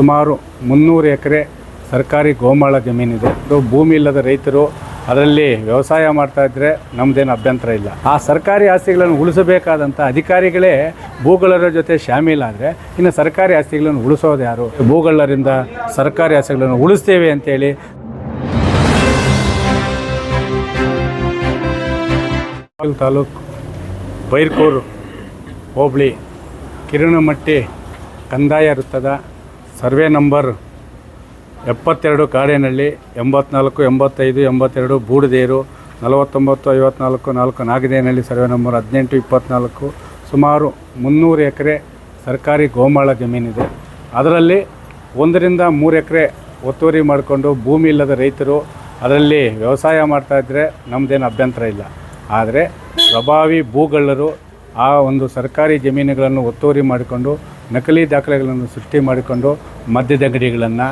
ಸುಮಾರು ಮುನ್ನೂರು ಎಕರೆ ಸರ್ಕಾರಿ ಗೋಮಾಳ ಜಮೀನಿದೆ. ಇದು ಭೂಮಿ ಇಲ್ಲದ ರೈತರು ಅದರಲ್ಲಿ ವ್ಯವಸಾಯ ಮಾಡ್ತಾ ಇದ್ದರೆ ನಮ್ಮದೇನು ಅಭ್ಯಂತರ ಇಲ್ಲ. ಆ ಸರ್ಕಾರಿ ಆಸ್ತಿಗಳನ್ನು ಉಳಿಸಬೇಕಾದಂಥ ಅಧಿಕಾರಿಗಳೇ ಭೂಗಳರ ಜೊತೆ ಶಾಮೀಲಾದರೆ ಇನ್ನು ಸರ್ಕಾರಿ ಆಸ್ತಿಗಳನ್ನು ಉಳಿಸೋದು ಯಾರು? ಭೂಗಳರಿಂದ ಸರ್ಕಾರಿ ಆಸ್ತಿಗಳನ್ನು ಉಳಿಸ್ತೇವೆ ಅಂತೇಳಿ. ತಾಲೂಕು ಬೈರ್ಕೂರು ಹೋಬಳಿ ಕಿರಣಮಟ್ಟಿ ಕಂದಾಯ ವೃತ್ತದ ಸರ್ವೆ ನಂಬರ್ ಎಪ್ಪತ್ತೆರಡು ಕಾಡೇನಹಳ್ಳಿ, ಎಂಬತ್ನಾಲ್ಕು, ಎಂಬತ್ತೈದು, ಎಂಬತ್ತೆರಡು, ಬೂಡದೇರು, ನಲವತ್ತೊಂಬತ್ತು, ಐವತ್ನಾಲ್ಕು, ನಾಲ್ಕು, ನಾಗದೇನಹಳ್ಳಿ ಸರ್ವೆ ನಂಬರ್ ಹದಿನೆಂಟು, ಇಪ್ಪತ್ನಾಲ್ಕು. ಸುಮಾರು ಮುನ್ನೂರು ಎಕರೆ ಸರ್ಕಾರಿ ಗೋಮಾಳ ಜಮೀನಿದೆ. ಅದರಲ್ಲಿ ಒಂದರಿಂದ ಮೂರು ಎಕರೆ ಒತ್ತುವರಿ ಮಾಡಿಕೊಂಡು ಭೂಮಿ ಇಲ್ಲದ ರೈತರು ಅದರಲ್ಲಿ ವ್ಯವಸಾಯ ಮಾಡ್ತಾಯಿದ್ರೆ ನಮ್ಮದೇನು ಅಭ್ಯಂತರ ಇಲ್ಲ. ಆದರೆ ಪ್ರಭಾವಿ ಭೂಗಳ್ಳರು ಆ ಒಂದು ಸರ್ಕಾರಿ ಜಮೀನುಗಳನ್ನು ಒತ್ತುವರಿ ಮಾಡಿಕೊಂಡು ನಕಲಿ ದಾಖಲೆಗಳನ್ನು ಸೃಷ್ಟಿ ಮಾಡಿಕೊಂಡು ಮದ್ಯದಂಗಡಿಗಳನ್ನು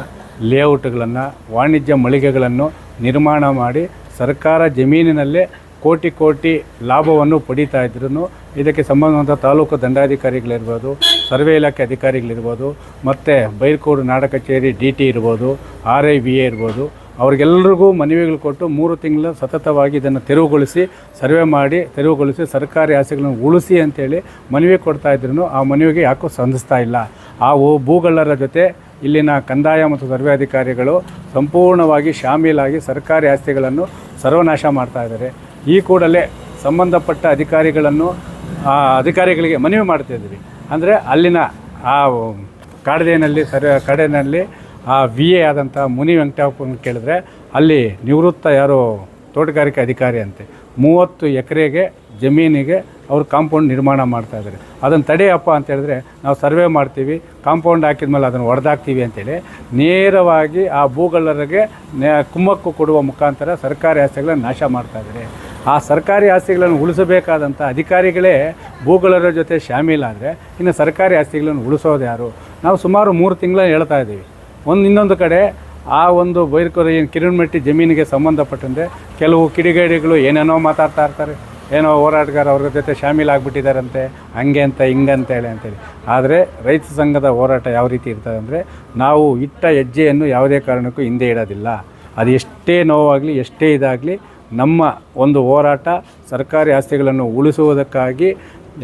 ಲೇಔಟ್ಗಳನ್ನು, ವಾಣಿಜ್ಯ ಮಳಿಗೆಗಳನ್ನು ನಿರ್ಮಾಣ ಮಾಡಿ ಸರ್ಕಾರ ಜಮೀನಿನಲ್ಲೇ ಕೋಟಿ ಕೋಟಿ ಲಾಭವನ್ನು ಪಡೀತಾ ಇದ್ರೂ ಇದಕ್ಕೆ ಸಂಬಂಧವಂಥ ತಾಲೂಕು ದಂಡಾಧಿಕಾರಿಗಳಿರ್ಬೋದು, ಸರ್ವೆ ಇಲಾಖೆ ಅಧಿಕಾರಿಗಳಿರ್ಬೋದು, ಮತ್ತು ಬೈರ್ಕೋಡು ನಾಡ ಕಚೇರಿ ಡಿ ಟಿ ಇರ್ಬೋದು, ಆರ್ ಐ ಬಿ ಎ ಇರ್ಬೋದು ಅವ್ರಿಗೆಲ್ಲರಿಗೂ ಮನವಿಗಳು ಕೊಟ್ಟು ಮೂರು ತಿಂಗಳ ಸತತವಾಗಿ ಇದನ್ನು ತೆರವುಗೊಳಿಸಿ, ಸರ್ವೆ ಮಾಡಿ, ತೆರವುಗೊಳಿಸಿ, ಸರ್ಕಾರಿ ಆಸ್ತಿಗಳನ್ನು ಉಳಿಸಿ ಅಂತೇಳಿ ಮನವಿ ಕೊಡ್ತಾ ಇದ್ರು ಆ ಮನವಿಗೆ ಯಾಕೋ ಸಂಧಿಸ್ತಾ ಇಲ್ಲ. ಆ ಭೂಗಳ್ಳರ ಜೊತೆ ಇಲ್ಲಿನ ಕಂದಾಯ ಮತ್ತು ಸರ್ವೆ ಅಧಿಕಾರಿಗಳು ಸಂಪೂರ್ಣವಾಗಿ ಶಾಮೀಲಾಗಿ ಸರ್ಕಾರಿ ಆಸ್ತಿಗಳನ್ನು ಸರ್ವನಾಶ ಮಾಡ್ತಾ ಇದ್ದಾರೆ. ಈ ಕೂಡಲೇ ಸಂಬಂಧಪಟ್ಟ ಅಧಿಕಾರಿಗಳನ್ನು, ಆ ಅಧಿಕಾರಿಗಳಿಗೆ ಮನವಿ ಮಾಡ್ತಾಯಿದ್ವಿ ಅಂದರೆ ಅಲ್ಲಿನ ಆ ಕಾಡದೇನಲ್ಲಿ ಸರ್ ಕಡೆಯಲ್ಲಿ ಆ ವಿ ಎ ಆದಂಥ ಮುನಿ ವೆಂಕಟಪ್ಪನ ಕೇಳಿದ್ರೆ, ಅಲ್ಲಿ ನಿವೃತ್ತ ಯಾರು ತೋಟಗಾರಿಕೆ ಅಧಿಕಾರಿ ಅಂತೆ, ಮೂವತ್ತು ಎಕರೆಗೆ ಜಮೀನಿಗೆ ಅವರು ಕಾಂಪೌಂಡ್ ನಿರ್ಮಾಣ ಮಾಡ್ತಾಯಿದ್ದಾರೆ ಅದನ್ನು ತಡೆಯಪ್ಪ ಅಂತ ಹೇಳಿದ್ರೆ, ನಾವು ಸರ್ವೆ ಮಾಡ್ತೀವಿ, ಕಾಂಪೌಂಡ್ ಹಾಕಿದ ಮೇಲೆ ಅದನ್ನು ಹೊಡೆದಾಕ್ತೀವಿ ಅಂತೇಳಿ ನೇರವಾಗಿ ಆ ಭೂಗಳ್ಳರಿಗೆ ನೇ ಕುಮ್ಮಕ್ಕು ಕೊಡುವ ಮುಖಾಂತರ ಸರ್ಕಾರಿ ಆಸ್ತಿಗಳನ್ನು ನಾಶ ಮಾಡ್ತಾಯಿದ್ದಾರೆ ಆ ಸರ್ಕಾರಿ ಆಸ್ತಿಗಳನ್ನು ಉಳಿಸಬೇಕಾದಂಥ ಅಧಿಕಾರಿಗಳೇ ಭೂಗಳರ ಜೊತೆ ಶಾಮೀಲಾದರೆ ಇನ್ನು ಸರ್ಕಾರಿ ಆಸ್ತಿಗಳನ್ನು ಉಳಿಸೋದು ಯಾರು? ನಾವು ಸುಮಾರು ಮೂರು ತಿಂಗಳ ಹೇಳ್ತಾ ಇದ್ದೀವಿ. ಒಂದು ಇನ್ನೊಂದು ಕಡೆ ಆ ಒಂದು ಬೈರ್ಕೊರ ಏನು ಕಿರಣಮಟ್ಟಿ ಜಮೀನಿಗೆ ಸಂಬಂಧಪಟ್ಟಂತೆ ಕೆಲವು ಕಿಡಿಗೇಡಿಗಳು ಏನೇನೋ ಮಾತಾಡ್ತಾ ಇರ್ತಾರೆ. ಏನೋ ಹೋರಾಟಗಾರ ಅವ್ರ ಜೊತೆ ಶಾಮೀಲಾಗ್ಬಿಟ್ಟಿದ್ದಾರಂತೆ ಹಂಗೆ ಅಂತ, ಹಿಂಗೆ ಹೇಳಿ ಅಂತೇಳಿ. ಆದರೆ ರೈತ ಸಂಘದ ಹೋರಾಟ ಯಾವ ರೀತಿ ಇರ್ತದೆ ಅಂದರೆ ನಾವು ಇಟ್ಟ ಹೆಜ್ಜೆಯನ್ನು ಯಾವುದೇ ಕಾರಣಕ್ಕೂ ಹಿಂದೆ ಇಡೋದಿಲ್ಲ. ಅದು ಎಷ್ಟೇ ನೋವಾಗಲಿ, ಎಷ್ಟೇ ಇದಾಗಲಿ ನಮ್ಮ ಒಂದು ಹೋರಾಟ ಸರ್ಕಾರಿ ಆಸ್ತಿಗಳನ್ನು ಉಳಿಸುವುದಕ್ಕಾಗಿ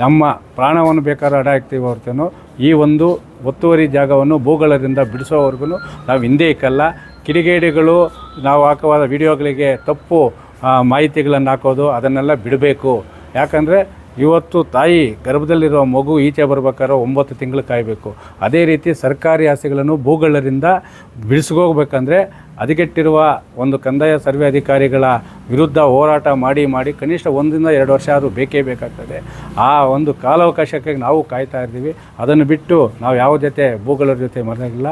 ನಮ್ಮ ಪ್ರಾಣವನ್ನು ಬೇಕಾದ್ರೆ ಅಡ ಹಾಕ್ತೀವಿ ಹೊರತೇನೋ. ಈ ಒಂದು ಒತ್ತುವರಿ ಜಾಗವನ್ನು ಭೂಗಳದಿಂದ ಬಿಡಿಸೋವರೆಗೂ ನಾವು ಹಿಂದೆ ಇಕ್ಕಲ್ಲ. ಕಿಡಿಗೇಡಿಗಳು ನಾವು ಹಾಕುವ ವಿಡಿಯೋಗಳಿಗೆ ತಪ್ಪು ಮಾಹಿತಿಗಳನ್ನು ಹಾಕೋದು, ಅದನ್ನೆಲ್ಲ ಬಿಡಬೇಕು. ಯಾಕಂದರೆ ಇವತ್ತು ತಾಯಿ ಗರ್ಭದಲ್ಲಿರುವ ಮಗು ಈಚೆ ಬರ್ಬೇಕಾದ್ರೆ ಒಂಬತ್ತು ತಿಂಗಳು ಕಾಯಬೇಕು. ಅದೇ ರೀತಿ ಸರ್ಕಾರಿ ಆಸೆಗಳನ್ನು ಭೂಗಳರಿಂದ ಬಿಡಿಸ್ಕೋಗ್ಬೇಕಂದ್ರೆ ಹದಗೆಟ್ಟಿರುವ ಒಂದು ಕಂದಾಯ ಸರ್ವೆ ಅಧಿಕಾರಿಗಳ ವಿರುದ್ಧ ಹೋರಾಟ ಮಾಡಿ ಮಾಡಿ ಕನಿಷ್ಠ ಒಂದರಿಂದ ಎರಡು ವರ್ಷ ಆದರೂ ಬೇಕೇ ಬೇಕಾಗ್ತದೆ. ಆ ಒಂದು ಕಾಲಾವಕಾಶಕ್ಕೆ ನಾವು ಕಾಯ್ತಾ ಇದ್ದೀವಿ. ಅದನ್ನು ಬಿಟ್ಟು ನಾವು ಯಾವ ಜೊತೆ ಭೂಗಳರ ಜೊತೆ ಮರೆಯಾಗಿಲ್ಲ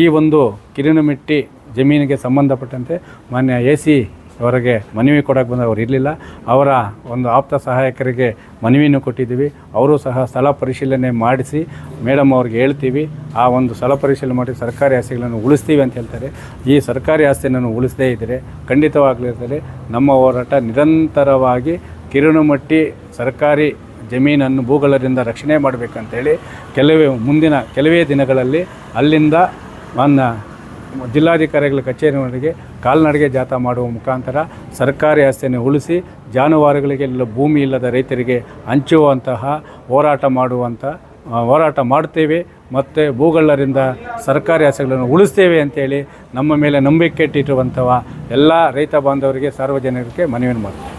ಈ ಒಂದು ಕಿರಿನಮಿಟ್ಟಿ ಜಮೀನಿಗೆ ಸಂಬಂಧಪಟ್ಟಂತೆ ಮಾನ್ಯ ಎ ಸಿ ಅವರಿಗೆ ಮನವಿ ಕೊಡೋಕೆ ಬಂದ ಅವ್ರು ಇರಲಿಲ್ಲ. ಅವರ ಒಂದು ಆಪ್ತ ಸಹಾಯಕರಿಗೆ ಮನವಿಯನ್ನು ಕೊಟ್ಟಿದ್ದೀವಿ. ಅವರು ಸಹ ಸ್ಥಳ ಪರಿಶೀಲನೆ ಮಾಡಿಸಿ ಮೇಡಮ್ ಅವ್ರಿಗೆ ಹೇಳ್ತೀವಿ. ಆ ಒಂದು ಸ್ಥಳ ಪರಿಶೀಲನೆ ಮಾಡಿ ಸರ್ಕಾರಿ ಆಸ್ತಿಗಳನ್ನು ಉಳಿಸ್ತೀವಿ ಅಂತ ಹೇಳ್ತಾರೆ. ಈ ಸರ್ಕಾರಿ ಆಸ್ತಿಯನ್ನು ಉಳಿಸದೇ ಇದ್ದರೆ ಖಂಡಿತವಾಗಲಿರ್ತದೆ ನಮ್ಮ ಹೋರಾಟ ನಿರಂತರವಾಗಿ ಕಿರುಣಮಟ್ಟಿ ಸರ್ಕಾರಿ ಜಮೀನನ್ನು ಭೂಗಳರಿಂದ ರಕ್ಷಣೆ ಮಾಡಬೇಕಂತೇಳಿ ಕೆಲವೇ ಮುಂದಿನ ಕೆಲವೇ ದಿನಗಳಲ್ಲಿ ಅಲ್ಲಿಂದ ನನ್ನ ಜಿಲ್ಲಾಧಿಕಾರಿಗಳ ಕಚೇರಿವರೆಗೆ ಕಾಲ್ನಡಿಗೆ ಜಾಥಾ ಮಾಡುವ ಮುಖಾಂತರ ಸರ್ಕಾರಿ ಆಸ್ತಿಯನ್ನು ಉಳಿಸಿ ಜಾನುವಾರುಗಳಿಗೆ ಇಲ್ಲ ಭೂಮಿ ಇಲ್ಲದ ರೈತರಿಗೆ ಹಂಚುವಂತಹ ಹೋರಾಟ ಮಾಡುವಂಥ ಹೋರಾಟ ಮಾಡ್ತೇವೆ ಮತ್ತು ಭೂಗಳ್ಳರಿಂದ ಸರ್ಕಾರಿ ಆಸೆಗಳನ್ನು ಉಳಿಸ್ತೇವೆ ಅಂತೇಳಿ ನಮ್ಮ ಮೇಲೆ ನಂಬಿಕೆ ಇಟ್ಟಿರುವಂತಹ ಎಲ್ಲ ರೈತ ಬಾಂಧವರಿಗೆ ಸಾರ್ವಜನಿಕರಿಗೆ ಮನವಿಯನ್ನು ಮಾಡ್ತೀವಿ.